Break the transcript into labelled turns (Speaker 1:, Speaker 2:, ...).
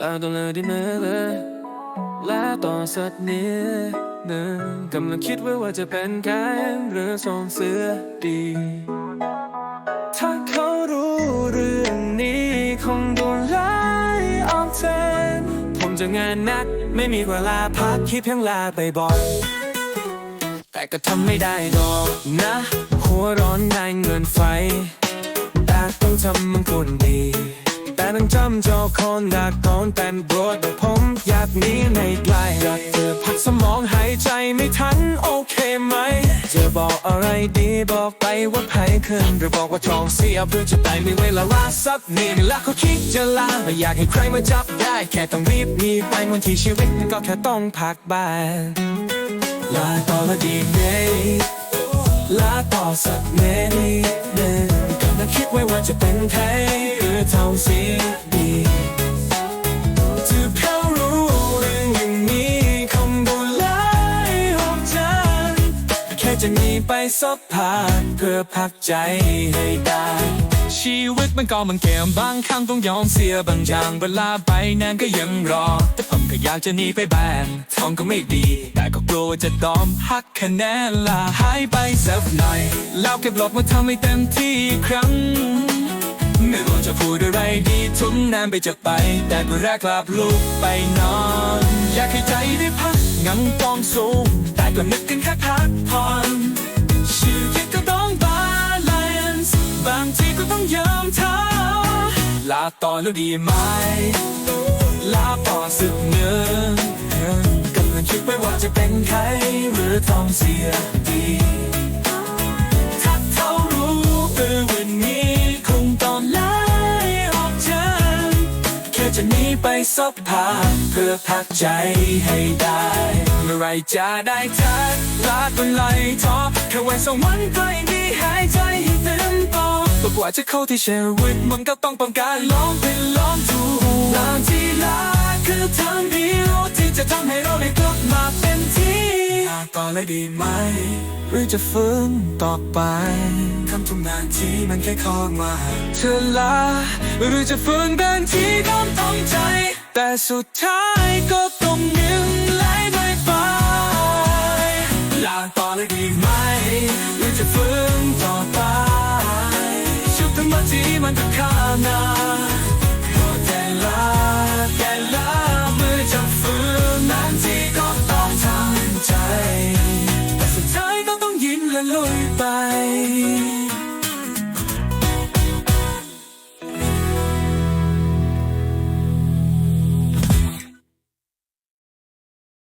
Speaker 1: ลาต่อเลยได้ไหมล่ะลาต่อสักนิดหนึ่งกำลังคิดไว้ว่าจะเป็นแค่เรือสองเสือดี ถ้าเขารู้เรื่องนี้คงโดนไล่ออกเทนผมจะงานนักไม่มีเวลาพักคิดเพียงลาไปบ่อยแต่ก็ทำไม่ได้ดอกนะ หัวร้อนได้เงินไฟ แต่ต้องทำมันคนดี แต่ต้องจำเจ้าคนดักตอนเป็นบรดแต่ผมอยากหนีไม่ไกลอยากเจอพักสมองหายใจไม่ทันโอเคไหมจะบอกอะไรดีบอกไปว่าไผขึ้นหรือบอกว่าท้องเสียเพื่อจะตายไม่เวลาลาสักนี่ไม่ละเขาคิดจะลาไม่อยากให้ใครมาจับได้ แค่ต้องรีบหนีไปบางทีชีวิตมันก็แค่ต้องพักบ้างลาต่อละดีไหมลาต่อสักเมนิดหนึ่งกำลังคิดไว้ว่าจะเป็นใคร อเท่าเสียดีถ้าเขารู้เรื่องอย่างนี้คงโดนไล่ออกจแค่จะหนีไปสักพักเพื่อพักใจให้ได้ชีวิตมันก็มันเกมบางครั้งต้องยอมเสียบางอย่างเวลาไปนานก็ยังรอ แต่ผมก็อยากจะหนีไปแบนท้องก็ไม่ดี แต่ก็กลัวจะดอมหักคะแนนลาหายไปสักหน่อยแล้วเก็บหลบมาทำให้เต็มที่ครั้ง จะพูดอะไรดีทุ่มน้ำไปจะไป แต่ก็แรกกลับลุกไปนอน อยากให้ใจได้พักงั้นต้องสูง แต่ก็นึกถึงแค่พักผ่อนชีวิตก็ต้องบาลานซ์บางทีก็ต้องยอมท้อลาต่อแล้วดีไหม ลาต่อสึกเนื้อกำลังคิดไว้ว่าจะเป็นใครหรือทองเสียดี ไปสักพักเพื่อพักใจให้ได้ เมื่อไรจะได้ทักลาเป็นไหลท้อแค่วันสองวันก็ยังดีหายใจให้เต็มปอดกว่าจะเข้าที่เชีวิตมันก็ต้องป้องกันลองเป็นลองถูกบางที่ลาคือทางเดียวที่จะทำให้เราได้กลับมาเป็นที่ต่อเลยดีไหม หรือจะฟื้นต่อไปทำทุกงานที่มันแค่เข้ามาเธอลาหรือจะฟื้นเดินที่ แต่สุดท้ายก็ต้องยิ้มไหลไปไปลาต่อเลยดีไหมหรือจะฟื้นต่อไปชุบทั้งหมที่มันก็ข้านาก็แต่ละแต่ละมือจะฟื้นนั้นที่ก็ต้องทำใจ แต่สุดท้ายก็ต้องยิ้มและลุยไป